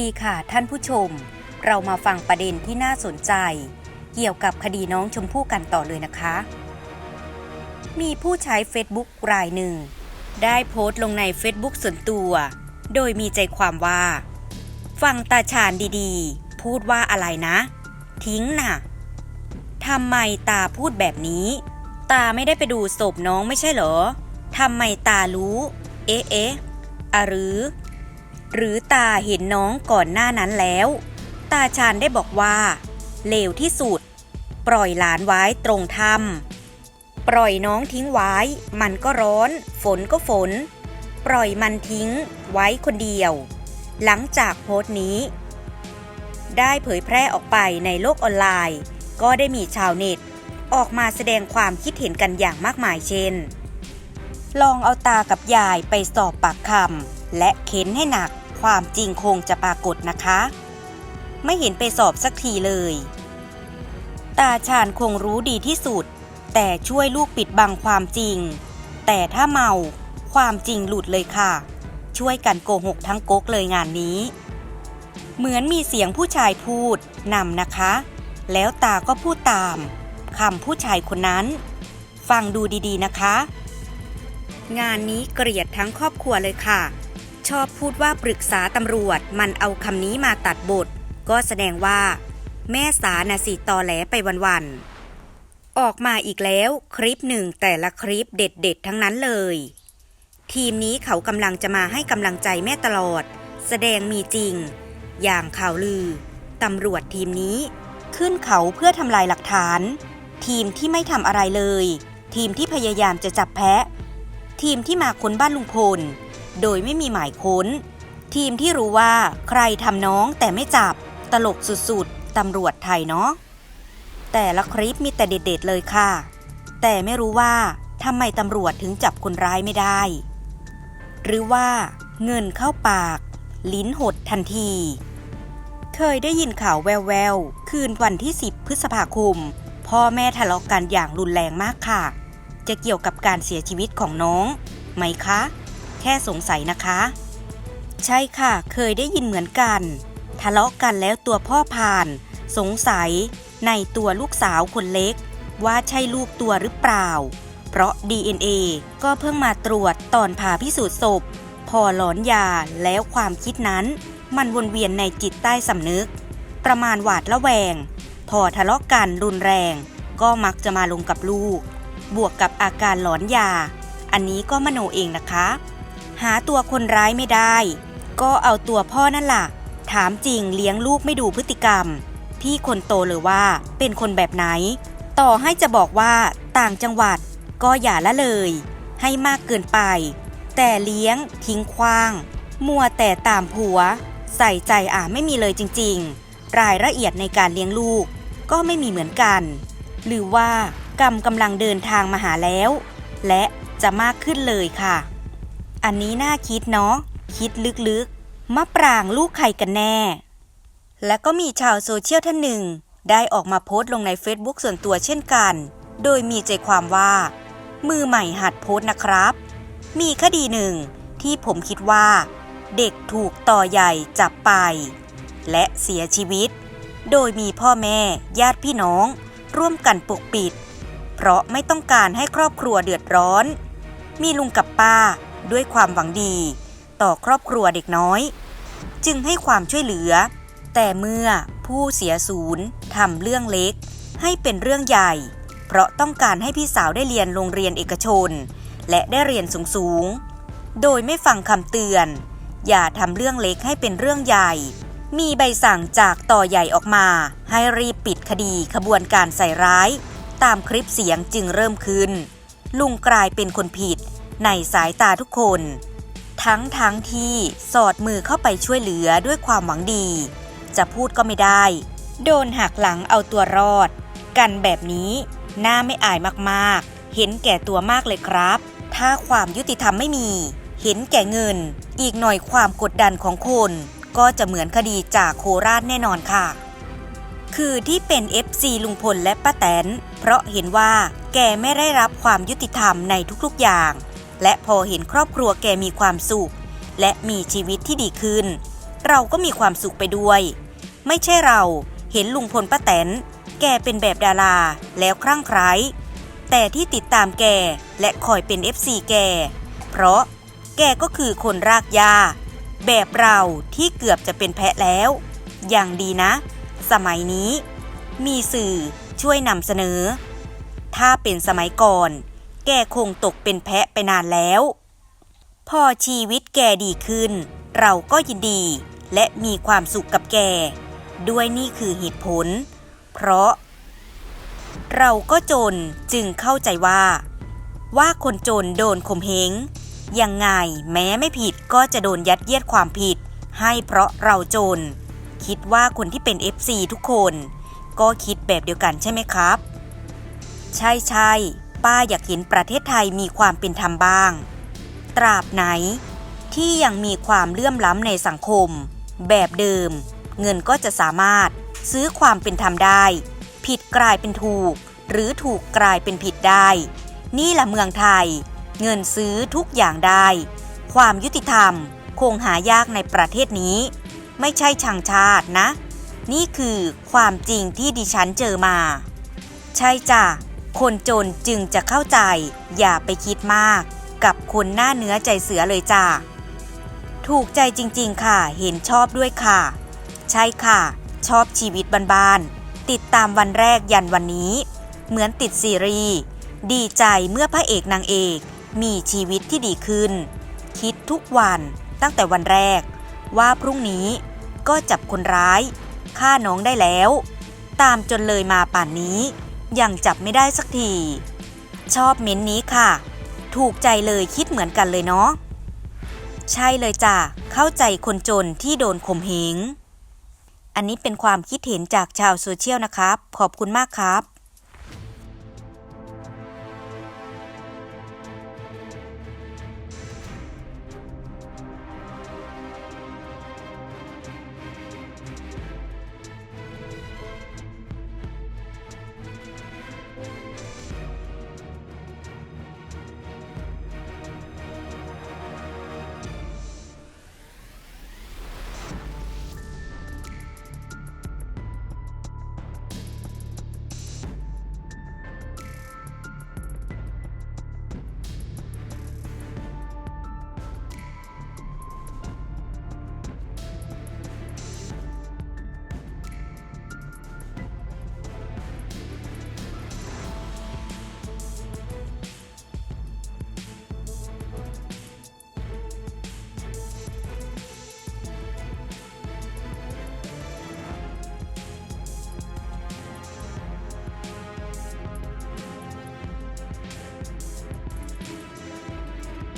ดีค่ะท่านผู้ชม เรามาฟังประเด็นที่น่าสนใจ เกี่ยวกับคดีน้องชมพู่กันต่อเลยนะคะ มีผู้ใช้ Facebook รายหนึ่ง ได้โพสต์ลงใน Facebook ส่วนตัว โดยมีใจความว่า ฟังตาชาญดีๆ พูดว่าอะไรนะ ทิ้งน่ะทำไมตาพูดแบบนี้ ตาไม่ได้ไปดูศพน้องไม่ใช่เหรอทำไมตารู้ เอ๊ะเอ๊ะอะหรือ หรือตาเห็นน้องก่อนหน้านั้นแล้ว ตาชาญได้บอกว่า เลวที่สุด ปล่อยหลานไว้ตรงถ้ำปล่อยน้องทิ้งไว้ มันก็ร้อน ฝนก็ฝน ปล่อยมันทิ้ง ไว้คนเดียว หลังจากโพสต์นี้ ได้เผยแพร่ออกไปในโลกออนไลน์ ก็ได้มีชาวเน็ต ออกมาแสดงความคิดเห็นกันอย่างมากมายเช่นลองเอาตากับยายไปสอบปากคำและเค้นให้หนัก ความจริงคงจะปรากฏนะคะ ไม่เห็นไปสอบสักทีเลย ตาชาญคงรู้ดีที่สุด แต่ช่วยลูกปิดบังความจริง แต่ถ้าเมาความจริงหลุดเลยค่ะ ช่วยกันโกหกทั้งก๊กเลยงานนี้ เหมือนมีเสียงผู้ชายพูดนำนะคะ แล้วตาก็พูดตามคำผู้ชายคนนั้น ฟังดูดีๆนะคะ งานนี้เกลียดทั้งครอบครัวเลยค่ะ ชอบพูดว่าปรึกษาตำรวจมันเอาคำนี้มาตัดบท ก็แสดงว่า แม่สาน่ะสิตอแหลไปวันๆ ออกมาอีกแล้วคลิปหนึ่งแต่ละคลิปเด็ดๆ ทั้งนั้นเลย ทีมนี้เขากำลังจะมาให้กำลังใจแม่ตลอด แสดงมีจริง อย่างข่าวลือตำรวจทีมนี้ ขึ้นเขาเพื่อทำลายหลักฐาน ทีมที่ไม่ทำอะไรเลย ทีมที่พยายามจะจับแพะ ทีมที่มาค้นบ้านลุงพล โดยไม่มีหมายค้น ทีมที่รู้ว่าใครทำน้องแต่ไม่จับ ตลกสุดๆตำรวจไทยเนาะแต่ละคลิปมีแต่เด็ดๆเลยค่ะ แต่ไม่รู้ว่าทำไมตำรวจถึงจับคนร้ายไม่ได้ หรือว่าเงินเข้าปาก ลิ้นหดทันที เคยได้ยินข่าวแววๆ คืนวันที่ 10 พฤษภาคม พ่อแม่ทะเลาะกันอย่างรุนแรงมากค่ะ จะเกี่ยวกับการเสียชีวิตของน้อง ไหมคะ แค่สงสัยนะคะ ใช่ค่ะ เคยได้ยินเหมือนกัน ทะเลาะกันแล้วตัวพ่อผ่าน สงสัย ในตัวลูกสาวคนเล็ก ว่าใช่ลูกตัวหรือเปล่า เพราะ DNA ก็เพิ่งมาตรวจตอนผ่าพิสูจน์ศพ พอหลอนยาแล้วความคิดนั้น มันวนเวียนในจิตใต้สำนึก ประมาณหวาดละแวง พอทะเลาะกันรุนแรง ก็มักจะมาลงกับลูก บวกกับอาการหลอนยาอันนี้ก็มโนเองนะคะ หาตัวคนร้ายไม่ได้ ก็เอาตัวพ่อนั่นล่ะ ถามจริงเลี้ยงลูกไม่ดูพฤติกรรม พี่คนโตเลยว่าเป็นคนแบบไหน ต่อให้จะบอกว่าต่างจังหวัดก็อย่าละเลย ให้มากเกินไป แต่เลี้ยงทิ้งคว้าง มัวแต่ตามผัว ใส่ใจอ่าไม่มีเลยจริง ๆ รายละเอียดในการเลี้ยงลูกก็ไม่มีเหมือนกัน หรือว่ากรรมกำลังเดินทางมาหาแล้ว และจะมากขึ้นเลยค่ะ อันนี้น่าคิดเนาะ คิดลึกๆ มะปรางลูกใครกันแน่ และก็มีชาวโซเชียลท่านหนึ่ง ได้ออกมาโพสต์ลงใน Facebook ส่วนตัวเช่นกัน โดยมีใจความว่า มือใหม่หัดโพสต์นะครับ มีคดีหนึ่งที่ผมคิดว่า เด็กถูกต่อใหญ่จับไป และเสียชีวิต โดยมีพ่อแม่ญาติพี่น้อง ร่วมกันปกปิด เพราะไม่ต้องการให้ครอบครัวเดือดร้อน มีลุงกับป้า ด้วยความหวังดี ต่อครอบครัวเด็กน้อย จึงให้ความช่วยเหลือ แต่เมื่อผู้เสียศูนย์ทำเรื่องเล็ก ให้เป็นเรื่องใหญ่ เพราะต้องการให้พี่สาวได้เรียนโรงเรียนเอกชน และได้เรียนสูงๆ โดยไม่ฟังคำเตือน อย่าทำเรื่องเล็กให้เป็นเรื่องใหญ่ มีใบสั่งจากต่อใหญ่ออกมา ให้รีบปิดคดีขบวนการใส่ร้าย ตามคลิปเสียงจึงเริ่มขึ้น ลุงกลายเป็นคนผิด ในสายตาทุกคน ทั้งทั้งที่สอดมือเข้าไปช่วยเหลือด้วยความหวังดี จะพูดก็ไม่ได้ โดนหักหลังเอาตัวรอด กันแบบนี้หน้าไม่อายมากๆ เห็นแก่ตัวมากเลยครับ ถ้าความยุติธรรมไม่มี เห็นแก่เงิน อีกหน่อยความกดดันของคนก็จะเหมือนคดีจากโคราชแน่นอนค่ะ คือที่เป็น FC ลุงพลและป้าแตน เพราะเห็นว่าแกไม่ได้รับความยุติธรรมในทุกๆอย่าง และพอเห็นครอบครัวแกมีความสุข และมีชีวิตที่ดีขึ้น เราก็มีความสุขไปด้วย ไม่ใช่เราเห็นลุงพลป้าแตน แกเป็นแบบดาราแล้วคลั่งไคล้แต่ที่ติดตามแกและคอยเป็น FC แก เพราะแกก็คือคนรากหญ้าแบบเราที่เกือบจะเป็นแพะแล้ว อย่างดีนะ สมัยนี้ มีสื่อช่วยนำเสนอ ถ้าเป็นสมัยก่อน แกคงตกเป็นแพะไปนานแล้ว พอชีวิตแกดีขึ้น เราก็ยินดีและมีความสุขกับแก ด้วยนี่คือเหตุผล เพราะ เราก็จนจึงเข้าใจว่า ว่าคนจนโดนข่มเหงยังไงแม้ไม่ผิดก็จะโดนยัดเยียดความผิด ให้เพราะเราจน คิดว่าคนที่เป็น FC ทุกคน ก็คิดแบบเดียวกันใช่ไหมครับ ใช่ใช่ ป้าอยากเห็นประเทศไทยมีความเป็นธรรมบ้าง ตราบไหน ที่ยังมีความเลื่อมล้ำในสังคม แบบเดิม เงินก็จะสามารถซื้อความเป็นธรรมได้ ผิดกลายเป็นถูก หรือถูกกลายเป็นผิดได้ นี่แหละเมืองไทย เงินซื้อทุกอย่างได้ ความยุติธรรมคงหายากในประเทศนี้ ไม่ใช่ชังชาตินะ นี่คือความจริงที่ดิฉันเจอมา ใช่จ้ะ คนจนจึงจะเข้าใจ อย่าไปคิดมาก กับคนหน้าเนื้อใจเสือเลยจ้ะถูกใจจริงๆค่ะ เห็นชอบด้วยค่ะ ใช่ค่ะ ชอบชีวิตบานๆ ติดตามวันแรกยันวันนี้ เหมือนติดซีรีส์ดีใจเมื่อพระเอกนางเอก มีชีวิตที่ดีขึ้น คิดทุกวันตั้งแต่วันแรก ว่าพรุ่งนี้ก็จับคนร้ายฆ่าน้องได้แล้ว ตามจนเลยมาป่านนี้ ยังจับไม่ได้สักที ชอบเม้นนี้ค่ะ ถูกใจเลยคิดเหมือนกันเลยเนาะ ใช่เลยจ้ะ เข้าใจคนจนที่โดนข่มเหง อันนี้เป็นความคิดเห็นจากชาวโซเชียลนะครับ ขอบคุณมากครับ